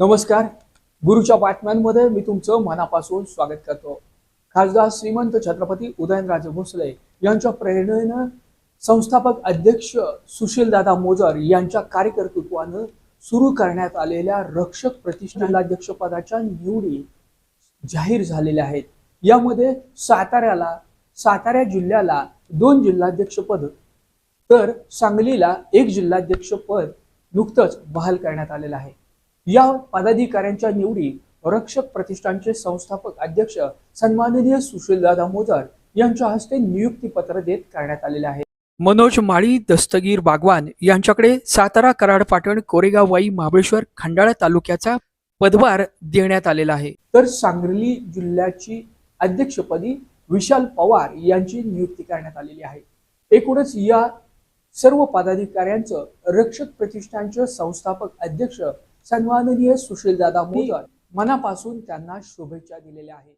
नमस्कार. गुरुच्या बातम्यांमध्ये मी तुमचं मनापासून स्वागत करतो. खासदार श्रीमंत छत्रपती उदयनराजे भोसले यांच्या प्रेरणेनं संस्थापक अध्यक्ष सुशीलदादा मोजर यांच्या कार्यकर्तृत्वानं सुरू करण्यात आलेल्या रक्षक प्रतिष्ठानाध्यक्षपदाच्या निवडी जाहीर झालेल्या आहेत. यामध्ये साताऱ्याला सातारा जिल्ह्याला दोन जिल्हाध्यक्षपद तर सांगलीला एक जिल्हाध्यक्षपद नुकतंच बहाल करण्यात आलेलं आहे. या पदाधिकाऱ्यांच्या निवडी रक्षक प्रतिष्ठानचे संस्थापक अध्यक्ष सन्माननीय सुशीलदादा मोजर यांच्या हस्ते नियुक्तीपत्र देत करण्यात आलेले आहे. मनोज माळी दस्तगीर बागवान यांच्याकडे सातारा कराड पाटण कोरेगाव वाई महाबळेश्वर खंडाळा तालुक्याचा पदभार देण्यात आलेला आहे. तर सांगली जिल्ह्याची अध्यक्षपदी विशाल पवार यांची नियुक्ती करण्यात आलेली आहे. एकूणच या सर्व पदाधिकाऱ्यांचं रक्षक प्रतिष्ठानचे संस्थापक अध्यक्ष सन्माननीय सुशीलदादा मोदर मनापासून त्यांना शुभेच्छा दिलेल्या आहेत.